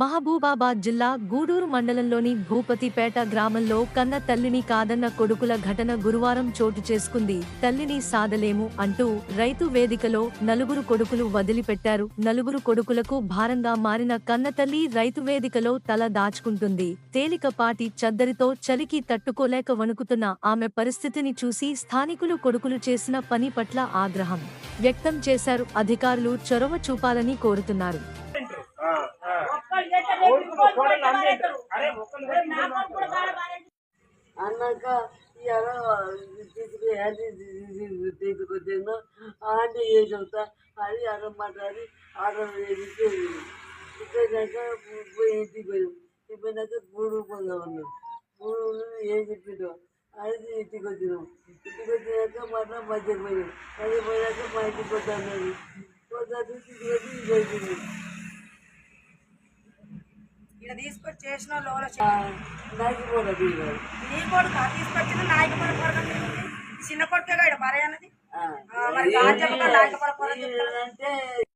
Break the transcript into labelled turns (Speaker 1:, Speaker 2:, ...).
Speaker 1: మహబూబాబాద్ జిల్లా గూడూరు మండలంలోని భూపతిపేట గ్రామంలో కన్న తల్లిని కాదన్న కొడుకుల ఘటన గురువారం చోటు చేసుకుంది. తల్లిని సాదలేము అంటూ రైతు వేదికలో నలుగురు కొడుకులు వదిలిపెట్టారు. నలుగురు కొడుకులకు భారంగా మారిన కన్నతల్లి రైతు వేదికలో తల దాచుకుంటుంది. తేలికపాటి చద్దరితో చలికి తట్టుకోలేక వణుకుతున్న ఆమె పరిస్థితిని చూసి స్థానికులు కొడుకులు చేసిన పని పట్ల ఆగ్రహం వ్యక్తం చేశారు. అధికారులు చొరవ చూపాలని కోరుతున్నారు.
Speaker 2: అన్నాక ఇవాళ తీసుకుని తీసుకొచ్చాను ఆంటీ ఏ చెప్తా. అది అక్కడ మాట్లాడి ఆర్డర్ వేసి ఇక్కడాక పోయి ఇంటికి పోయాం పోయినాక గూడు పోదాం అన్నాం గూడు ఏం చెప్పిండో అది ఇంటికి వచ్చినాం. ఇంటికి వచ్చినాక మళ్ళీ మధ్యకి పోయినాం. మధ్య పోయినాక మా ఇంటికి వద్దాం వద్దా తీసుకొచ్చి ఇది అయిపోయింది
Speaker 3: తీసుకొచ్చి చేసిన
Speaker 2: కూడా
Speaker 3: నీ కొడుకు తీసుకొచ్చిన నాయక పడ చిన్న కొడుకే ఇక్కడ భార్య అన్నది? మరి గాలి చెప్పక నాయక పడ
Speaker 2: అంటే